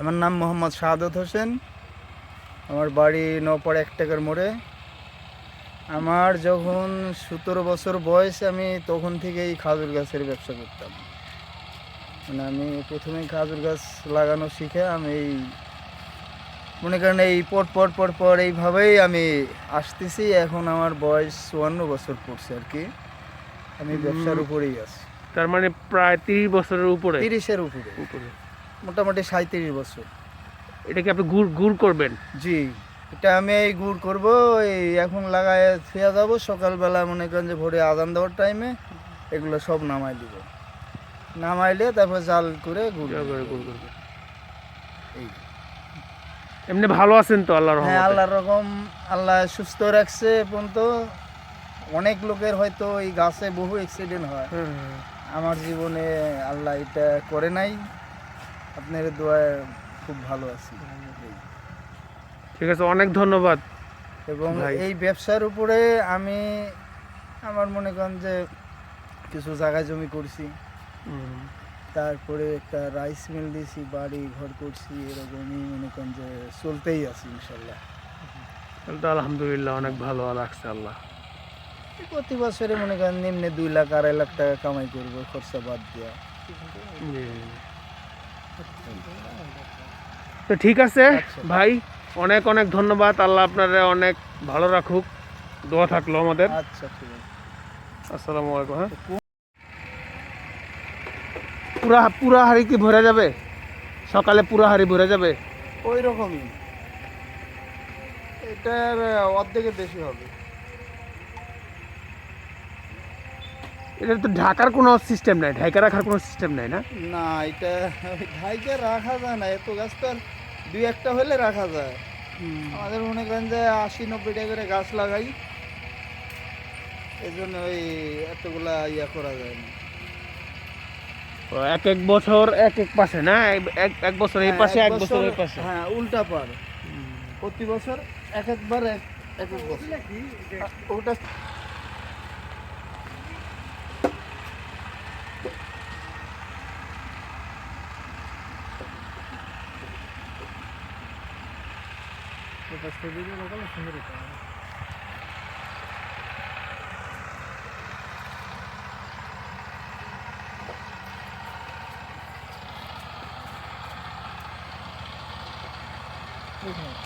আমার নাম মোহাম্মদ শাহাদত হোসেন। আমার বাড়ি নপাড়া এক টাকার মোড়ে। আমার যখন সতেরো বছর বয়স আমি তখন থেকেই খাজুর গাছের ব্যবসা করতাম। মানে আমি প্রথমে খাজুর গাছ লাগানো শিখে আমি এই মনে করেন এই পর পর পর পর এইভাবেই আমি আসতেছি। এখন আমার বয়স চুয়ান্ন বছর পড়ছে আর কি। আমি ব্যবসার উপরেই আছি। তার মানে প্রায় তিরিশ বছরের উপরে? তিরিশের উপরে। উপরে। মোটামুটি সাঁত্রিশ বছর। এটা কি আপনি গুড় গুড় করবেন? জি এটা আমি এই গুড় করব এই এখন লাগায় থুয়া যাব সকালবেলা মনে করেন যে ভোরে আজান দেওয়ার টাইমে এগুলো সব নামাই দিব। নামাইলে তারপর জাল করে গুড় করে গুড় করবে। এই। এমনি ভালো আছেন তো আল্লাহর হ্যাঁ আল্লাহর রকম আল্লাহ সুস্থ রাখছে পর্যন্ত। অনেক লোকের হয়তো এই গাছে বহু অ্যাক্সিডেন্ট হয়। হ্যাঁ, হ্যাঁ। আমার জীবনে আল্লাহ এটা করে নাই। আপনার দোয়ায় খুব ভালো আছি। ঠিক আছে অনেক ধন্যবাদ। এবং এই ব্যবসার উপরে আমি আমার মনে করেন যে কিছু জায়গা জমি করছি। তারপরে একটা রাইস মিল দিয়েছি বাড়ি ঘর করছি এরকমই মনে করেন যে চলতেই আছি ইনশাল্লাহ। আলহামদুলিল্লাহ অনেক ভালো লাগছে আল্লাহ। প্রতি বছরে মনে করেন নিম্নে দুই লাখ আড়াই লাখ টাকা কামাই করব খরচা বাদ দেওয়া। তো ঠিক আছে আচ্ছা। ভাই অনেক অনেক ধন্যবাদ। আল্লাহ আপনারা অনেক ভালো রাখুক। দোয়া থাকল আমাদের। আচ্ছা ঠিক আছে। আসসালামু আলাইকুম হ্যাঁ। পুরা পুরা হাড়ি কি ভরে যাবে? সকালে পুরা হাড়ি ভরে যাবে? ওই রকমই এটার অর্ধেকের বেশি হবে। এটা তো ঢাকার কোনো সিস্টেম নাই ঢাকা রাখার কোনো সিস্টেম নাই না? না এটা ঢাইকে রাখা যায় না এত গাছ তো আর দুই একটা হলে রাখা যায়। আমাদের মনে করেন যে আশি নব্বই টাকা করে গাছ লাগাই এই জন্য ওই এতগুলা ইয়া করা যায় না। এক এক বছর এক এক পাশে না? এক- এক এক বছর এই হ্যাঁ, পাশে এক বছর ওই পাশে। হ্যাঁ উল্টা পার প্রতি বছর এক একবার এক এক এক বছর আ, ওটা বুঝলেন